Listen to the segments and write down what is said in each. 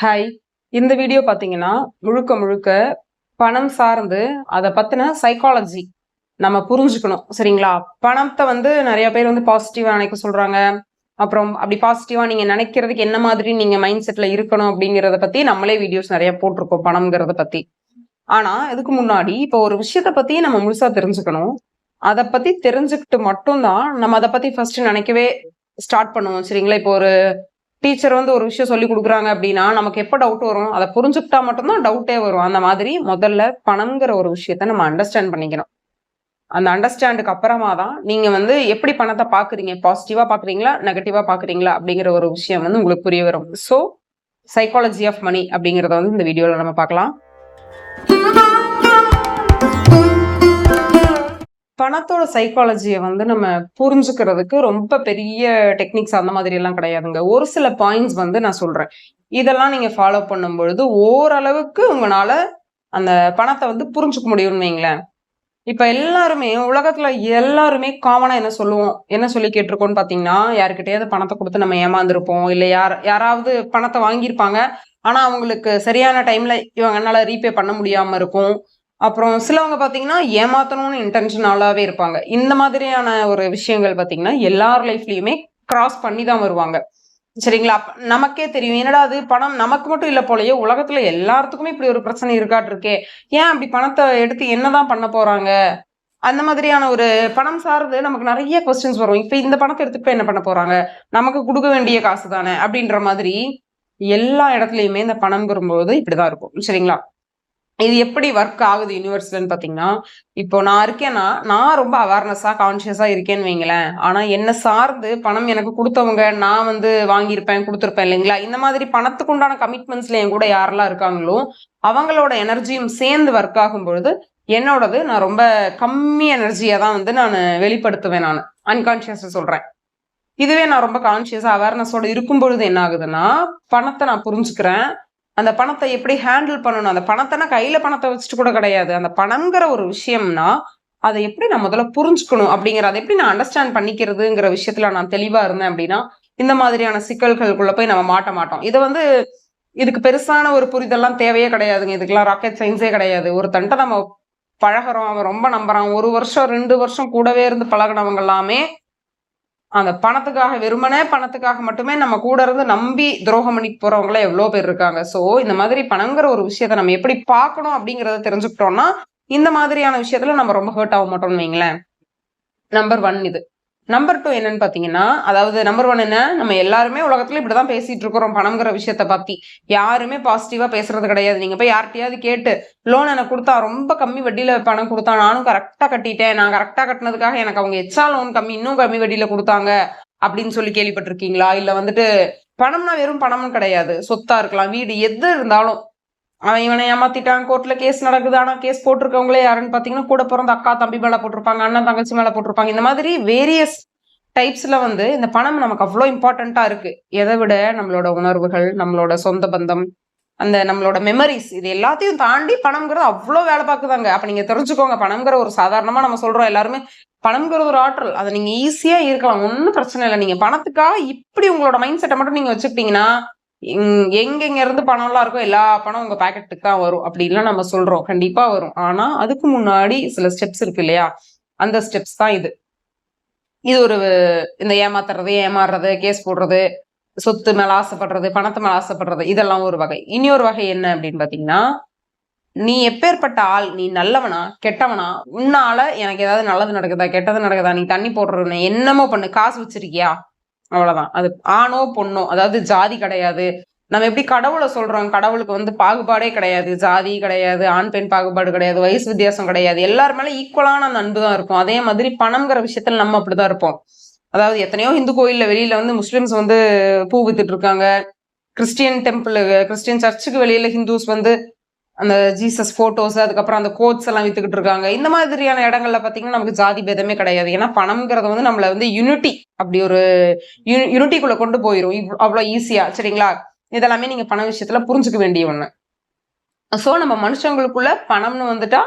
Hi இந்த video பார்த்தீங்கன்னா முழுக்க முழுக்க பணம் சார்ந்து அதை பற்றின சைக்காலஜி நம்ம புரிஞ்சுக்கணும். சரிங்களா? பணத்தை வந்து நிறைய பேர் வந்து பாசிட்டிவாக நினைக்க சொல்கிறாங்க அப்புறம் அப்படி பாசிட்டிவாக நீங்கள் நினைக்கிறதுக்கு என்ன மாதிரி நீங்கள் மைண்ட் செட்டில் இருக்கணும் அப்படிங்கிறத பற்றி நம்மளே வீடியோஸ் நிறைய போட்டிருக்கோம் பணம்ங்கிறத பற்றி ஆனால் இதுக்கு முன்னாடி இப்போ ஒரு விஷயத்தை பற்றி நம்ம முழுசாக தெரிஞ்சுக்கணும். அதை பற்றி தெரிஞ்சுக்கிட்டு மட்டும்தான் நம்ம அதை பற்றி ஃபர்ஸ்ட் நினைக்கவே ஸ்டார்ட் பண்ணுவோம். சரிங்களா? இப்போ ஒரு டீச்சர் வந்து ஒரு விஷயம் சொல்லி கொடுக்குறாங்க அப்படின்னா நமக்கு எப்போ டவுட் வரும்? அதை புரிஞ்சுக்கிட்டா மட்டும்தான் டவுட்டே வரும். அந்த மாதிரி முதல்ல பணம்ங்கிற ஒரு விஷயத்த நம்ம அண்டர்ஸ்டாண்ட் பண்ணிக்கணும். அந்த அண்டர்ஸ்டாண்டுக்கு அப்புறமா தான் நீங்கள் வந்து எப்படி பணத்தை பார்க்குறீங்க? பாசிட்டிவாக பார்க்குறீங்களா? நெகட்டிவாக பார்க்குறீங்களா? அப்படிங்கிற ஒரு விஷயம் வந்து உங்களுக்கு புரிய வரும். ஸோ சைக்காலஜி ஆஃப் மணி அப்படிங்கிறத வந்து இந்த வீடியோவில் நம்ம பார்க்கலாம். பணத்தோட சைக்காலஜியை வந்து நம்ம புரிஞ்சுக்கிறதுக்கு ரொம்ப பெரிய டெக்னிக்ஸ் அந்த மாதிரி எல்லாம் கிடையாதுங்க. ஒரு சில பாயிண்ட்ஸ் வந்து நான் சொல்றேன். இதெல்லாம் நீங்க ஃபாலோ பண்ணும் பொழுது ஓரளவுக்கு உங்களால அந்த பணத்தை வந்து புரிஞ்சுக்க முடியும்னு வைங்களேன். இப்ப எல்லாருமே உலகத்துல எல்லாருமே காமனா என்ன சொல்லுவோம்? என்ன சொல்லி கேட்டிருக்கோம்னு பாத்தீங்கன்னா யாருக்கிட்டயாவது பணத்தை கொடுத்து நம்ம ஏமாந்துருப்போம். இல்ல யார் யாராவது பணத்தை வாங்கியிருப்பாங்க. ஆனா அவங்களுக்கு சரியான டைம்ல இவங்கனால ரீபே பண்ண முடியாம இருக்கும். அப்புறம் சிலவங்க பார்த்தீங்கன்னா ஏமாத்தணும்னு இன்டென்ஷனாலாகவே இருப்பாங்க. இந்த மாதிரியான ஒரு விஷயங்கள் பார்த்தீங்கன்னா எல்லார் லைஃப்லையுமே கிராஸ் பண்ணி தான் வருவாங்க. சரிங்களா? நமக்கே தெரியும். என்னடா அது? பணம் நமக்கு மட்டும் இல்லை போலயே உலகத்துல எல்லாத்துக்குமே இப்படி ஒரு பிரச்சனை இருக்காட்டு இருக்கே ஏன் அப்படி பணத்தை எடுத்து என்னதான் பண்ண போறாங்க? அந்த மாதிரியான ஒரு பணம் சார்ந்து நமக்கு நிறைய கொஸ்டின்ஸ் வரும். இப்போ இந்த பணத்தை எடுத்துட்டு போய் என்ன பண்ண போறாங்க? நமக்கு கொடுக்க வேண்டிய காசு தானே அப்படின்ற மாதிரி எல்லா இடத்துலையுமே இந்த பணம் வரும்போது இப்படிதான் இருக்கும். சரிங்களா? இது எப்படி ஒர்க் ஆகுது யூனிவர்ஸ்லன்னு பார்த்தீங்கன்னா இப்போ நான் இருக்கேன்னா நான் ரொம்ப அவேர்னஸாக கான்ஷியஸாக இருக்கேன்னு வைங்களேன். ஆனால் என்னை சார்ந்து பணம் எனக்கு கொடுத்தவங்க நான் வந்து வாங்கியிருப்பேன் கொடுத்துருப்பேன் இல்லைங்களா? இந்த மாதிரி பணத்துக்கு உண்டான கமிட்மெண்ட்ஸ்ல என் கூட யாரெல்லாம் இருக்காங்களோ அவங்களோட எனர்ஜியும் சேர்ந்து ஒர்க் ஆகும் பொழுது என்னோடது நான் ரொம்ப கம்மி எனர்ஜியை தான் வந்து நான் வெளிப்படுத்துவேன் நான். அன்கான்ஷியஸாக சொல்கிறேன் இதுவே நான் ரொம்ப கான்ஷியஸாக அவேர்னஸோட இருக்கும் பொழுது என்ன ஆகுதுன்னா பணத்தை நான் புரிஞ்சுக்கிறேன். அந்த பணத்தை எப்படி ஹேண்டில் பண்ணணும்? அந்த பணத்தை நான் பணத்தை வச்சுட்டு கூட கிடையாது. அந்த பணங்கிற ஒரு விஷயம்னா அதை எப்படி நான் முதல்ல புரிஞ்சுக்கணும் அப்படிங்கிற அதை எப்படி நான் அண்டர்ஸ்டாண்ட் பண்ணிக்கிறதுங்கிற விஷயத்துல நான் தெளிவாக இருந்தேன் அப்படின்னா இந்த மாதிரியான சிக்கல்களுக்குள்ள போய் நம்ம மாட்ட மாட்டோம். இதை வந்து இதுக்கு பெருசான ஒரு புரிதெல்லாம் தேவையே கிடையாதுங்க. இதுக்கெல்லாம் ராக்கெட் சயின்ஸே கிடையாது. ஒரு தண்டை நம்ம பழகிறோம். அவன் ரொம்ப நம்புறான். ஒரு வருஷம் ரெண்டு வருஷம் கூடவே இருந்து பழகினவங்க எல்லாமே அந்த பணத்துக்காக வெறுமனே பணத்துக்காக மட்டுமே நம்ம கூட இருந்து நம்பி துரோகம் பண்ணிட்டு போறவங்களே எவ்வளோ பேர் இருக்காங்க. ஸோ இந்த மாதிரி பணங்கிற ஒரு விஷயத்த நம்ம எப்படி பார்க்கணும் அப்படிங்கறத தெரிஞ்சுக்கிட்டோம்னா இந்த மாதிரியான விஷயத்துல நம்ம ரொம்ப ஹர்ட் ஆக மாட்டோம்னு வைங்களேன். நம்பர் ஒன் இது. நம்பர் டூ என்னன்னு பார்த்தீங்கன்னா அதாவது நம்பர் ஒன் என்ன? நம்ம எல்லாருமே உலகத்துல இப்படிதான் பேசிட்டு இருக்கிறோம் பணம்ங்கிற விஷயத்த பத்தி. யாருமே பாசிட்டிவா பேசுறது கிடையாது. நீங்க போய் யார்கிட்டயாவது கேட்டு லோன் எனக்கு கொடுத்தா ரொம்ப கம்மி வட்டியில பணம் கொடுத்தா நானும் கரெக்டா கட்டிட்டேன். நான் கரெக்டா கட்டினதுக்காக எனக்கு அவங்க எச்சா லோன் கம்மி இன்னும் கம்மி வட்டியில கொடுத்தாங்க அப்படின்னு சொல்லி கேள்விப்பட்டிருக்கீங்களா? இல்ல வந்துட்டு பணம்னா வெறும் பணம்னு கிடையாது. சொத்தா இருக்கலாம். வீடு எது இருந்தாலும் அவன் இவனை ஏமாத்திட்டான். கோர்ட்ல கேஸ் நடக்குது. ஆனா கேஸ் போட்டிருக்கவங்களே யாருன்னு பாத்தீங்கன்னா கூட பிறந்த அக்கா தம்பி மேல போட்டிருப்பாங்க அண்ணன் தங்கச்சி மேல போட்டிருப்பாங்க. இந்த மாதிரி வேரியஸ் டைப்ஸ்ல வந்து இந்த பணம் நமக்கு அவ்வளோ இம்பார்ட்டண்டா இருக்கு. எதை விட நம்மளோட உணர்வுகள் நம்மளோட சொந்த பந்தம் அந்த நம்மளோட மெமரிஸ் இது எல்லாத்தையும் தாண்டி பணம்ங்கிறது அவ்வளோ வேலை பார்க்குதாங்க. அப்ப நீங்க தெரிஞ்சுக்கோங்க பணம்ங்கிற ஒரு சாதாரணமா நம்ம சொல்றோம் எல்லாருமே பணம்ங்கிறது ஒரு ஆற்றல். அதை நீங்க ஈஸியா இருக்கலாம். ஒன்றும் பிரச்சனை இல்லை. நீங்க பணத்துக்காக இப்படி உங்களோட மைண்ட் செட்டை மட்டும் நீங்க வச்சுக்கிட்டீங்கன்னா இங்- இருந்து பணம் எல்லாம் இருக்கோ எல்லா பணம் உங்க பாக்கெட்டுக்கு தான் வரும். அப்படின்லாம் நம்ம சொல்றோம். கண்டிப்பா வரும். ஆனா அதுக்கு முன்னாடி சில ஸ்டெப்ஸ் இருக்கு இல்லையா? அந்த ஸ்டெப்ஸ் தான் இது. இது ஒரு இந்த ஏமாத்துறது ஏமாறுறது கேஸ் போடுறது சொத்து மேல ஆசைப்படுறது பணத்து மேல ஆசைப்படுறது இதெல்லாம் ஒரு வகை. இனி ஒரு வகை என்ன அப்படின்னு பாத்தீங்கன்னா நீ எப்பேற்பட்ட ஆள் நீ நல்லவனா கெட்டவனா உன்னால எனக்கு ஏதாவது நல்லது நடக்குதா கெட்டது நடக்குதா நீ தண்ணி போடுறவன என்னமோ பண்ணு காசு வச்சிருக்கியா? அவ்வளவுதான். அது ஆணோ பொண்ணோ அதாவது ஜாதி கிடையாது. நம்ம எப்படி கடவுளை சொல்றோம்? கடவுளுக்கு வந்து பாகுபாடே கிடையாது. ஜாதி கிடையாது ஆண் பெண் பாகுபாடு கிடையாது வயசு வித்தியாசம் கிடையாது. எல்லாரு மேலே ஈக்குவலான அந்த அன்பு தான் இருக்கும். அதே மாதிரி பணம்ங்கிற விஷயத்துல நம்ம அப்படிதான் இருப்போம். அதாவது எத்தனையோ இந்து கோயில்ல வெளியில வந்து முஸ்லிம்ஸ் வந்து பூ வித்துட்டு இருக்காங்க. கிறிஸ்டியன் டெம்பிள் கிறிஸ்டியன் சர்ச்சுக்கு வெளியில ஹிந்துஸ் வந்து அந்த ஜீசஸ் ஃபோட்டோஸ் அதுக்கப்புறம் அந்த கோட்ஸ் எல்லாம் வித்துக்கிட்டு இருக்காங்க. இந்த மாதிரியான இடங்கள்ல பார்த்தீங்கன்னா நமக்கு ஜாதி பேதமே கிடையாது. ஏன்னா பணம்ங்கிறது வந்து நம்மளை வந்து யூனிட்டி அப்படி ஒரு யூனிட்டிக்குள்ள கொண்டு போயிடும் இவ்- ஈஸியா சரிங்களா? இதெல்லாமே நீங்க பண விஷயத்துல புரிஞ்சுக்க வேண்டிய ஒன்று ஸோ நம்ம மனுஷங்களுக்குள்ள பணம்னு வந்துட்டா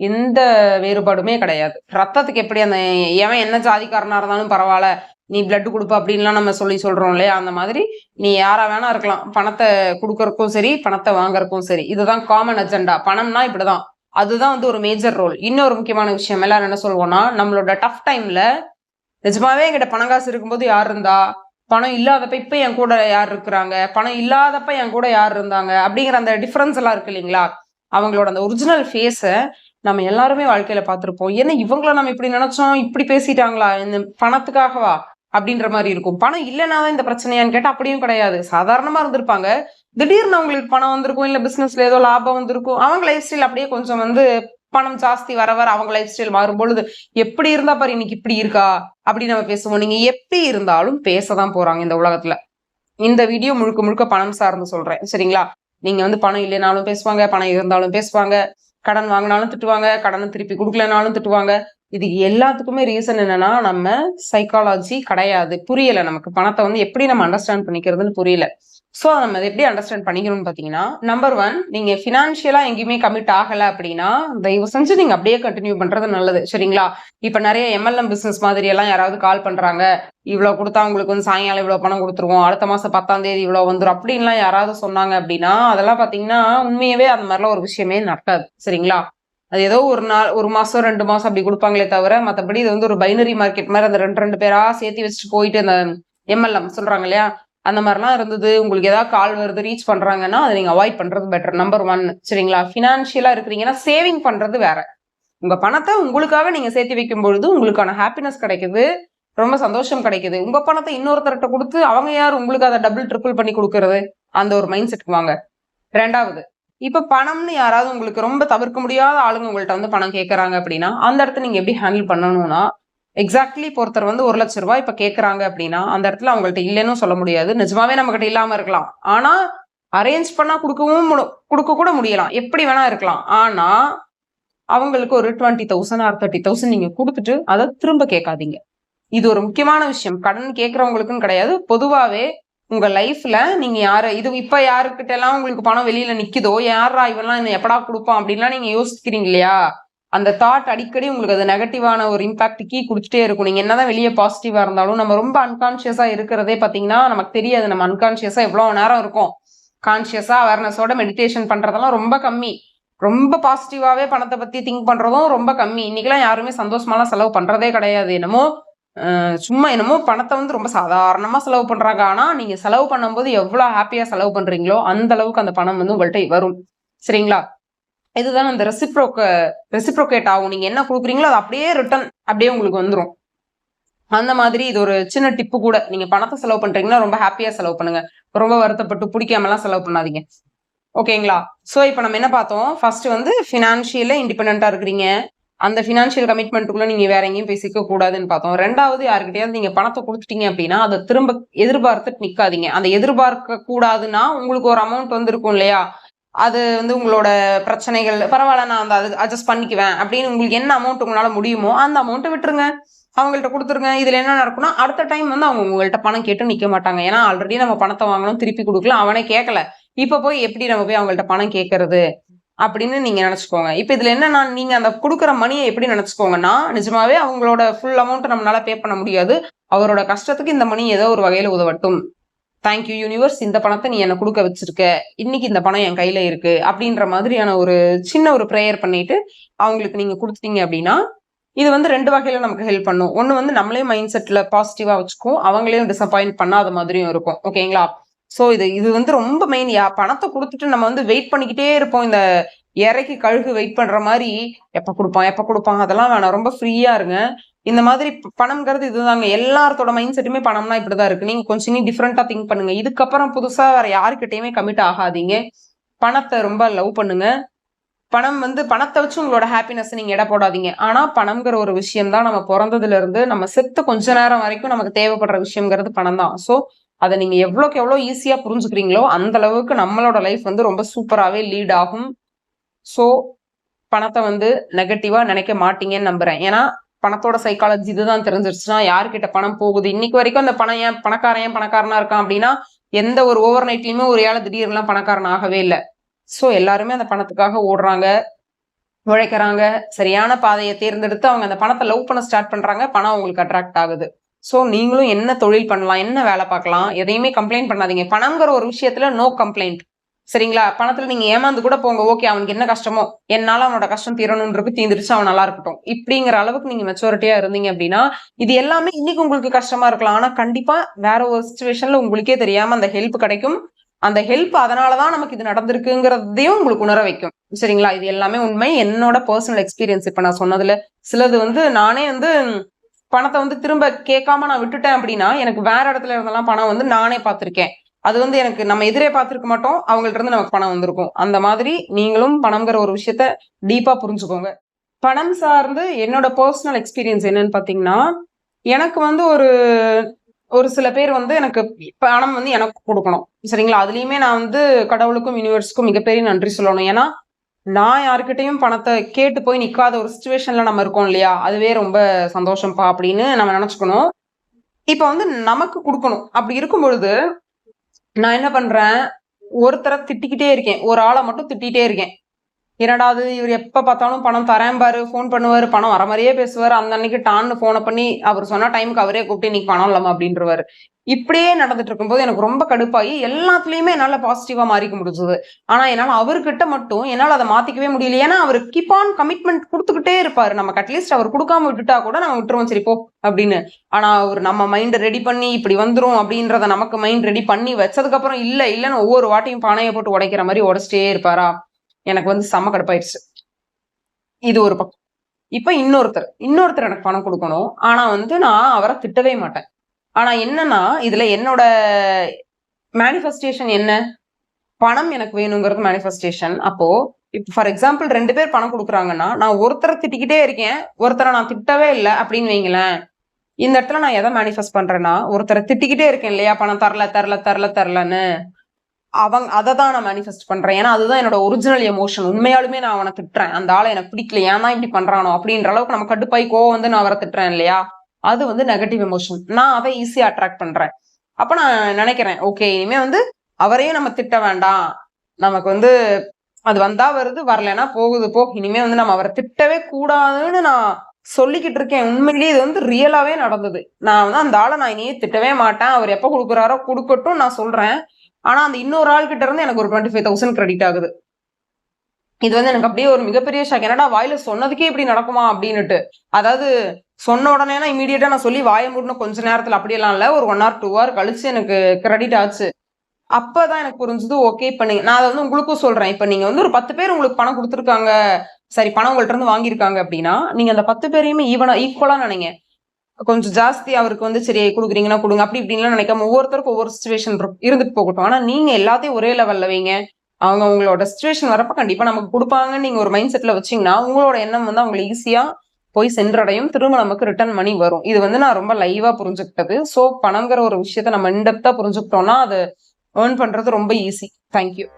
எந்த வேறுபாடுமே கிடையாது. ரத்தத்துக்கு எப்படி அந்த எவன் என்ன ஜாதிக்காரனா இருந்தாலும் பரவாயில்ல. நீ பிளட் கொடுப்ப அப்படின்லாம் நம்ம சொல்லி சொல்றோம் இல்லையா? அந்த மாதிரி நீ யாரா வேணா இருக்கலாம். பணத்தை கொடுக்கறதுக்கும் சரி பணத்தை வாங்குறதுக்கும் சரி. இதுதான் காமன் அஜெண்டா பணம்னா இப்படிதான். அதுதான் வந்து ஒரு மேஜர் ரோல் இன்னொரு முக்கியமான விஷயம். எல்லாரும் என்ன சொல்லுவோம்னா நம்மளோட டஃப் டைம்ல நிஜமாவே என்கிட்ட பணம் காசு இருக்கும்போது யார் இருந்தா? பணம் இல்லாதப்ப இப்ப என் கூட யார் இருக்கிறாங்க? பணம் இல்லாதப்ப என் கூட யார் இருந்தாங்க? அப்படிங்கிற அந்த டிஃபரன்ஸ் எல்லாம் இருக்கு இல்லைங்களா? அவங்களோட அந்த ஒரிஜினல் ஃபேஸை நம்ம எல்லாருமே வாழ்க்கையில பார்த்துருப்போம். ஏன்னா இவங்கள நம்ம இப்படி நினைச்சோம்? இப்படி பேசிட்டாங்களா? இந்த பணத்துக்காகவா? அப்படின்ற மாதிரி இருக்கும். பணம் இல்லைனா தான் இந்த பிரச்சனையான்னு கேட்டால் அப்படியும் கிடையாது. சாதாரணமாக இருந்திருப்பாங்க. திடீர்னு அவங்களுக்கு பணம் வந்திருக்கும் இல்லை பிஸ்னஸ்ல ஏதோ லாபம் வந்திருக்கும். அவங்க லைஃப் ஸ்டைல் அப்படியே கொஞ்சம் வந்து பணம் ஜாஸ்தி வர வர அவங்க லைஃப் ஸ்டைல் மாறும் பொழுது எப்படி இருந்தா பாரு இன்னைக்கு இப்படி இருக்கா? அப்படி நம்ம பேசுவோம். நீங்க எப்படி இருந்தாலும் பேசதான் போறாங்க இந்த உலகத்துல. இந்த வீடியோ முழுக்க முழுக்க பணம் சார்ந்து சொல்றேன். சரிங்களா? நீங்க வந்து பணம் இல்லைனாலும் பேசுவாங்க பணம் இருந்தாலும் பேசுவாங்க. கடன் வாங்கினாலும் திட்டுவாங்க கடனை திருப்பி கொடுக்கலனாலும் திட்டுவாங்க. இது எல்லாத்துக்குமே ரீசன் என்னன்னா நம்ம சைக்காலஜி கிடையாது. புரியல நமக்கு. பணத்தை வந்து எப்படி நம்ம அண்டர்ஸ்டாண்ட் பண்ணிக்கிறதுன்னு புரியல. ஸோ நம்ம அதை எப்படி அண்டர்ஸ்டாண்ட் பண்ணிக்கணும்னு பார்த்தீங்கன்னா நம்பர் ஒன் நீங்கள் ஃபினான்ஷியலாக எங்கேயுமே கமிட் ஆகலை அப்படின்னா தயவு செஞ்சு நீங்கள் அப்படியே கண்டினியூ பண்ணுறது நல்லது. சரிங்களா? இப்போ நிறைய எம்எல்எம் பிஸ்னஸ் மாதிரி எல்லாம் யாராவது கால் பண்ணுறாங்க இவ்வளோ கொடுத்தா உங்களுக்கு வந்து சாயங்காலம் இவ்வளோ பணம் கொடுத்துருவோம். அடுத்த மாதம் பத்தாம் தேதி இவ்வளோ வந்துடும் அப்படின்லாம் யாராவது சொன்னாங்க அப்படின்னா அதெல்லாம் பார்த்தீங்கன்னா உண்மையவே அந்த மாதிரிலாம் ஒரு விஷயமே நடக்காது. சரிங்களா? அது ஏதோ ஒரு நாள் ஒரு மாதம் ரெண்டு மாதம் அப்படி கொடுப்பாங்களே தவிர மற்றபடி இது வந்து ஒரு பைனரி மார்க்கெட் மாதிரி அந்த ரெண்டு ரெண்டு பேரா சேர்த்து வச்சுட்டு போயிட்டு அந்த எம்எல்எம் சொல்கிறாங்க இல்லையா? அந்த மாதிரிலாம் இருந்தது. உங்களுக்கு ஏதாவது கால் வருது ரீச் பண்ணுறாங்கன்னா அதை நீங்கள் அவாய்ட் பண்ணுறது பெட்டர் நம்பர் ஒன் சரிங்களா? ஃபினான்ஷியலாக இருக்கிறீங்கன்னா சேவிங் பண்ணுறது வேற. உங்கள் பணத்தை உங்களுக்காக நீங்கள் சேர்த்து வைக்கும் பொழுது உங்களுக்கான ஹாப்பினஸ் கிடைக்குது. ரொம்ப சந்தோஷம் கிடைக்குது. உங்க பணத்தை இன்னொருத்தர்கிட்ட கொடுத்து அவங்க யார் உங்களுக்கு அதை டபுள் ட்ரிபிள் பண்ணி கொடுக்கறது? அந்த ஒரு மைண்ட் செட்டுக்கு வாங்க. ரெண்டாவது இப்போ பணம்னு யாராவது உங்களுக்கு ரொம்ப தவிர்க்க முடியாத ஆளுங்க உங்கள்ட்ட வந்து பணம் கேட்குறாங்க அப்படின்னா அந்த இடத்த நீங்கள் எப்படி ஹேண்டில் பண்ணணும்னா எக்ஸாக்ட்லி ஒருத்தர் வந்து ஒரு லட்ச ரூபாய் இப்போ கேட்குறாங்க அப்படின்னா அந்த இடத்துல அவங்கள்ட்ட இல்லைன்னு சொல்ல முடியாது. நிஜமாவே நம்ம இல்லாமல் இருக்கலாம். ஆனால் அரேஞ்ச் பண்ணால் கொடுக்கவும் கொடுக்க கூட முடியலாம். எப்படி வேணா இருக்கலாம். ஆனால் அவங்களுக்கு ஒரு twenty thousand or thirty thousand நீங்கள் கொடுத்துட்டு அதை திரும்ப கேட்காதீங்க. இது ஒரு முக்கியமான விஷயம். கடன் கேட்குறவங்களுக்குன்னு கிடையாது. பொதுவாகவே உங்க லைஃப்ல நீங்க யாரு இது இப்ப யாருக்கிட்ட எல்லாம் உங்களுக்கு பணம் வெளியில நிக்குதோ? யாரா இவெல்லாம் என்ன எப்படா கொடுப்பான் அப்படின்லாம் நீங்க யோசிக்கிறீங்க இல்லையா? அந்த தாட் அடிக்கடி உங்களுக்கு அது நெகட்டிவான ஒரு இம்பாக்ட் கீ கொடுத்துட்டே இருக்கும். நீங்க என்னதான் வெளியே பாசிட்டிவா இருந்தாலும் நம்ம ரொம்ப அன்கான்சியஸா இருக்கிறதே பாத்தீங்கன்னா நமக்கு தெரியாது. நம்ம அன்கான்சியஸா எவ்வளவு நேரம் இருக்கும். கான்சியஸா அவேர்னஸோட மெடிடேஷன் பண்றதெல்லாம் ரொம்ப கம்மி. ரொம்ப பாசிட்டிவாவே பணத்தை பத்தி திங்க் பண்றதும் ரொம்ப கம்மி. இன்னைக்கெல்லாம் யாருமே சந்தோஷமாலாம் செலவு பண்றதே கிடையாது. என்னமோ சும்மா என்னமோ பணத்தை வந்து ரொம்ப சாதாரணமாக செலவு பண்ணுறாங்க ஆனால் நீங்கள் செலவு பண்ணும்போது எவ்வளோ ஹாப்பியாக செலவு பண்ணுறீங்களோ அந்த அளவுக்கு அந்த பணம் வந்து உங்கள்கிட்ட வரும். சரிங்களா? இதுதான் அந்த ரெசிப்ரோக்க ரெசிப்ரோகேட் ஆகும். நீங்கள் என்ன கொடுக்குறீங்களோ அது அப்படியே ரிட்டர்ன் அப்படியே உங்களுக்கு வந்துடும் அந்த மாதிரி இது ஒரு சின்ன டிப்பு கூட. நீங்கள் பணத்தை செலவு பண்ணுறீங்கன்னா ரொம்ப ஹாப்பியாக செலவு பண்ணுங்க. ரொம்ப வருத்தப்பட்டு பிடிக்காமலாம் செலவு பண்ணாதீங்க. ஓகேங்களா ஸோ இப்போ நம்ம என்ன பார்த்தோம்? ஃபர்ஸ்ட் வந்து ஃபினான்ஷியலில் இண்டிபெண்ட்டாக இருக்கிறீங்க. அந்த ஃபினான்ஷியல் கமிட்மெண்ட்டுக்குள்ளே நீங்கள் வேற எங்கேயும் போய் சிக்கக்கூடாதுன்னு பார்த்தோம். ரெண்டாவது யாருக்கிட்டையாவது நீங்க பணத்தை கொடுத்துட்டீங்க அப்படின்னா அதை திரும்ப எதிர்பார்த்துட்டு நிக்காதீங்க. அந்த எதிர்பார்க்க கூடாதுன்னா உங்களுக்கு ஒரு அமௌண்ட் வந்துருக்கும் இல்லையா? அது வந்து உங்களோட பிரச்சனைகள் பரவாயில்ல நான் அந்த அது அட்ஜஸ்ட் பண்ணிக்குவேன் அப்படின்னு உங்களுக்கு என்ன அமௌண்ட் உங்களால முடியுமோ அந்த அமௌண்ட்டை விட்டுருங்க. அவங்கள்ட்ட கொடுத்துருங்க. இதுல என்ன நடக்கும்னா அடுத்த டைம் வந்து அவங்க உங்கள்கிட்ட பணம் கேட்டு நிற்க மாட்டாங்க. ஏன்னா ஆல்ரெடி நம்ம பணத்தை வாங்கணும் திருப்பி கொடுக்கலாம் அவனே கேட்கல இப்போ போய் எப்படி நம்ம போய் அவங்கள்ட்ட பணம் கேட்கறது அப்படின்னு நீங்க நினைச்சுக்கோங்க. இப்போ இதுல என்னன்னா நீங்க அந்த கொடுக்குற மணியை எப்படி நினைச்சுக்கோங்கன்னா நிஜமாவே அவங்களோட ஃபுல் அமௌண்ட்டை நம்மளால பே பண்ண முடியாது. அவரோட கஷ்டத்துக்கு இந்த மணி ஏதோ ஒரு வகையில உதவட்டும். தேங்க்யூ யூனிவர்ஸ் இந்த பணத்தை நீ என்னை கொடுக்க வச்சிருக்க. இன்னைக்கு இந்த பணம் என் கையில இருக்கு. அப்படின்ற மாதிரியான ஒரு சின்ன ஒரு ப்ரேயர் பண்ணிட்டு அவங்களுக்கு நீங்க கொடுத்துட்டீங்க அப்படின்னா இது வந்து ரெண்டு வகையில நமக்கு ஹெல்ப் பண்ணும். ஒன்னு வந்து நம்மளே மைண்ட் செட்ல பாசிட்டிவா வச்சுக்கும் அவங்களையும் டிசப்பாயிண்ட் பண்ணாத மாதிரியும் இருக்கும். ஓகேங்களா ஸோ இது இது வந்து ரொம்ப மெயின் யா பணத்தை கொடுத்துட்டு நம்ம வந்து வெயிட் பண்ணிக்கிட்டே இருப்போம். இந்த இறைக்கு கழுகு வெயிட் பண்ற மாதிரி எப்ப கொடுப்பான் எப்ப கொடுப்பான் அதெல்லாம் வேணாம். ரொம்ப ஃப்ரீயா இருங்க. இந்த மாதிரி பணம்ங்கிறது இதுதாங்க. எல்லாத்தோட மைண்ட் செட்டுமே பணம்னா இப்படிதான் இருக்கு. நீங்க கொஞ்சம் நீ டிஃப்ரெண்டா திங்க் பண்ணுங்க. இதுக்கப்புறம் புதுசா வேற யாருக்கிட்டையுமே கமிட் ஆகாதீங்க. பணத்தை ரொம்ப லவ் பண்ணுங்க. பணம் வந்து பணத்தை வச்சு உங்களோட ஹாப்பினஸ் நீங்க எடை போடாதீங்க. ஆனா பணம்ங்கிற ஒரு விஷயம் தான் நம்ம பிறந்ததுல இருந்து நம்ம செத்து கொஞ்ச நேரம் வரைக்கும் நமக்கு தேவைப்படுற விஷயங்கிறது பணம் தான் ஸோ அதை நீங்கள் எவ்வளோக்கு எவ்வளோ ஈஸியாக புரிஞ்சுக்கிறீங்களோ அந்த அளவுக்கு நம்மளோட லைஃப் வந்து ரொம்ப சூப்பராகவே லீட் ஆகும். ஸோ பணத்தை வந்து நெகட்டிவாக நினைக்க மாட்டீங்கன்னு நம்புறேன். ஏன்னா பணத்தோட சைக்காலஜி இதுதான் தெரிஞ்சிருச்சுன்னா யார்கிட்ட பணம் போகுது? இன்னைக்கு வரைக்கும் அந்த பணம் ஏன் பணக்காரன் ஏன் பணக்காரனா இருக்கான் அப்படின்னா எந்த ஒரு ஓவர் நைட்லயுமே ஒரு ஏழை திடீர்லாம் பணக்காரன் ஆகவே இல்லை. ஸோ எல்லாருமே அந்த பணத்துக்காக ஓடுறாங்க உழைக்கிறாங்க சரியான பாதையை தேர்ந்தெடுத்து அவங்க அந்த பணத்தை லவ் பண்ண ஸ்டார்ட் பண்றாங்க பணம் அவங்களுக்கு அட்ராக்ட் ஆகுது. ஸோ நீங்களும் என்ன தொழில் பண்ணலாம் என்ன வேலை பார்க்கலாம் எதையுமே கம்ப்ளைண்ட் பண்ணாதீங்க. பணங்கிற ஒரு விஷயத்துல நோ கம்ப்ளைண்ட் சரிங்களா? பணத்துல நீங்க ஏமாந்து கூட போங்க. ஓகே அவனுக்கு என்ன கஷ்டமோ என்னால அவனோட கஷ்டம் தீரணுன்றது தீந்துருச்சு அவன் நல்லா இருக்கட்டும். இப்படிங்கிற அளவுக்கு நீங்க மெச்சூரிட்டியா இருந்தீங்க அப்படின்னா இது எல்லாமே இன்னைக்கு உங்களுக்கு கஷ்டமா இருக்கலாம். ஆனா கண்டிப்பா வேற ஒரு சுச்சுவேஷன்ல உங்களுக்கே தெரியாம அந்த ஹெல்ப் கிடைக்கும். அந்த ஹெல்ப் அதனாலதான் நமக்கு இது நடந்திருக்குங்கிறதையும் உங்களுக்கு உணர வைக்கும். சரிங்களா? இது எல்லாமே உண்மை. என்னோட பர்சனல் எக்ஸ்பீரியன்ஸ் இப்ப நான் சொன்னதுல. சிலது வந்து நானே வந்து பணத்தை வந்து திரும்ப கேட்காம நான் விட்டுட்டேன் அப்படின்னா எனக்கு வேற இடத்துல இருந்தெல்லாம் பணம் வந்து நானே பார்த்துருக்கேன். அது வந்து எனக்கு நம்ம எதிரே பார்த்துருக்க மாட்டோம். அவங்கள்ட்ட இருந்து நமக்கு பணம் வந்திருக்கும். அந்த மாதிரி நீங்களும் பணம்ங்கிற ஒரு விஷயத்த டீப்பா புரிஞ்சுக்கோங்க. பணம் சார்ந்து என்னோட பர்சனல் எக்ஸ்பீரியன்ஸ் என்னன்னு பார்த்தீங்கன்னா எனக்கு வந்து ஒரு ஒரு சில பேர் வந்து எனக்கு பணம் வந்து எனக்கு கொடுக்கணும். சரிங்களா? அதுலேயுமே நான் வந்து கடவுளுக்கும் யூனிவர்ஸுக்கும் மிகப்பெரிய நன்றி சொல்லணும். ஏன்னா நான் யாருக்கிட்டையும் பணத்தை கேட்டு போய் நிற்காத ஒரு சுச்சுவேஷன்ல நம்ம இருக்கோம் இல்லையா? அதுவே ரொம்ப சந்தோஷம்ப்பா அப்படின்னு நம்ம நினச்சிக்கணும். இப்போ வந்து நமக்கு கொடுக்கணும். அப்படி இருக்கும் பொழுது நான் என்ன பண்றேன்? ஒருத்தரை திட்டிக்கிட்டே இருக்கேன். ஒரு ஆளை மட்டும் திட்டிகிட்டே இருக்கேன். இரண்டாவது இவர் எப்போ பார்த்தாலும் பணம் தரேன் பாரு ஃபோன் பண்ணுவார் பணம் வர மாதிரியே பேசுவார். அந்த அன்னைக்கு டான்னு ஃபோனை பண்ணி அவர் சொன்ன டைமுக்கு அவரே கூப்பிட்டு இன்னைக்கு பணம் இல்லாமல் அப்படின்றவாரு. இப்படியே நடந்துட்டு இருக்கும்போது எனக்கு ரொம்ப கடுப்பாகி எல்லாத்துலேயுமே என்னால் பாசிட்டிவாக மாறிக்க முடிஞ்சது. ஆனால் என்னால் அவர்கிட்ட மட்டும் என்னால் அதை மாற்றிக்கவே முடியல. ஏன்னா அவர் கீப் ஆன் கமிட்மெண்ட் கொடுத்துக்கிட்டே இருப்பார். நமக்கு அட்லீஸ்ட் அவர் கொடுக்காம விட்டுட்டா கூட நம்ம விட்டுருவோம் சரி போ அப்படின்னு. ஆனால் அவர் நம்ம மைண்டை ரெடி பண்ணி இப்படி வந்துடும் அப்படின்றத நமக்கு மைண்ட் ரெடி பண்ணி வச்சதுக்கப்புறம் இல்லை இல்லைன்னு ஒவ்வொரு வாட்டியும் பானையை போட்டு உடைக்கிற மாதிரி உடைச்சிட்டே இருப்பாரா? எனக்கு வந்து செம்ம கடுப்பாயிடுச்சு. இது ஒரு பக்கம். இப்போ இன்னொருத்தர் இன்னொருத்தர் எனக்கு பணம் கொடுக்கணும். ஆனால் வந்து நான் அவரை திட்டவே மாட்டேன். ஆனா என்னன்னா இதுல என்னோட மேனிஃபெஸ்டேஷன் என்ன? பணம் எனக்கு வேணுங்கிறது மேனிஃபெஸ்டேஷன் அப்போ இப்போ ஃபார் எக்ஸாம்பிள் ரெண்டு பேர் பணம் கொடுக்குறாங்கன்னா நான் ஒருத்தரை திட்டிக்கிட்டே இருக்கேன் ஒருத்தரை நான் திட்டவே இல்லை அப்படின்னு வைங்களேன். இந்த இடத்துல நான் எதை மேனிஃபெஸ்ட் பண்றேன்னா ஒருத்தரை திட்டிக்கிட்டே இருக்கேன் இல்லையா பணம் தரல தரல தரல தரலன்னு. அவங்க அதை தான் நான் மேனிஃபெஸ்ட் பண்றேன். ஏன்னா அதுதான் என்னோட ஒரிஜினல் எமோஷன் உண்மையாலுமே நான் அவனை திட்டுறேன். அந்த ஆளை எனக்கு பிடிக்கல. ஏன் தான் இப்படி பண்றானோ அப்படின்ற அளவுக்கு நம்ம கடுப்பாய் கோவம் வந்து நான் அவரை திட்டுறேன் இல்லையா? அது வந்து நெகட்டிவ் எமோஷன் நான் அதை ஈஸியா அட்ராக்ட் பண்றேன். அப்ப நான் நினைக்கிறேன் ஓகே இனிமே வந்து அவரையும் நம்ம திட்ட வேண்டாம். நமக்கு வந்து அது வந்தா வருது வரலன்னா போகுது போ. இனிமே வந்து நம்ம அவரை திட்டவே கூடாதுன்னு நான் சொல்லிக்கிட்டு இருக்கேன். உண்மையிலேயே இது வந்து ரியலாவே நடந்தது. நான் வந்து அந்த ஆளை நான் இனியே திட்டவே மாட்டேன். அவர் எப்போ கொடுக்குறாரோ கொடுக்கட்டும் நான் சொல்றேன். ஆனா அந்த இன்னொரு ஆள் கிட்ட இருந்து எனக்கு ஒரு டுவெண்ட்டி ஃபைவ் தௌசண்ட் கிரெடிட் ஆகுது. இது வந்து எனக்கு அப்படியே ஒரு மிகப்பெரிய ஷாக் என்னடா வாயில சொன்னதுக்கே இப்படி நடக்குமா அப்படின்னுட்டு. அதாவது சொன்ன உடனே இமீடியட்டா நான் சொல்லி வாய மூடின கொஞ்ச நேரத்துல அப்படியெல்லாம் இல்லை. ஒரு ஒன் ஆர் டூ ஹவர் கழிச்சு எனக்கு கிரெடிட் ஆச்சு. அப்பதான் எனக்கு புரிஞ்சது ஓகே இப்ப நீங்க நான் அதை வந்து உங்களுக்கும் சொல்றேன். இப்ப நீங்க வந்து ஒரு பத்து பேர் உங்களுக்கு பணம் கொடுத்துருக்காங்க. சரி பணம் உங்கள்ட்ட இருந்து வாங்கியிருக்காங்க அப்படின்னா நீங்க அந்த பத்து பேரையுமே ஈவனா ஈக்குவலா நினைங்க. கொஞ்சம் ஜாஸ்தி அவருக்கு வந்து சரி கொடுக்குறீங்கன்னா கொடுங்க. அப்படி இப்படின்லாம் நினைக்காம ஒவ்வொருத்தருக்கும் ஒவ்வொரு சுச்சுவேஷன் இருந்துட்டு போகட்டும். ஆனா நீங்க எல்லாத்தையும் ஒரே லெவல்ல வைங்க. அவங்க உங்களோட சுச்சுவேஷன் வரப்ப கண்டிப்பா நமக்கு கொடுப்பாங்கன்னு நீங்க ஒரு மைண்ட் செட்ல வச்சீங்கன்னா உங்களோட எண்ணம் வந்து அவங்க ஈஸியா போய் சென்றடையும். திரும்ப நமக்கு ரிட்டர்ன் மணி வரும். இது வந்து நான் ரொம்ப லைவா புரிஞ்சுக்கிட்டது. ஸோ பணங்கிற ஒரு விஷயத்த நம்ம இன்டெப்தா புரிஞ்சுக்கிட்டோம்னா அது ஏர்ன் பண்றது ரொம்ப ஈஸி தேங்க்யூ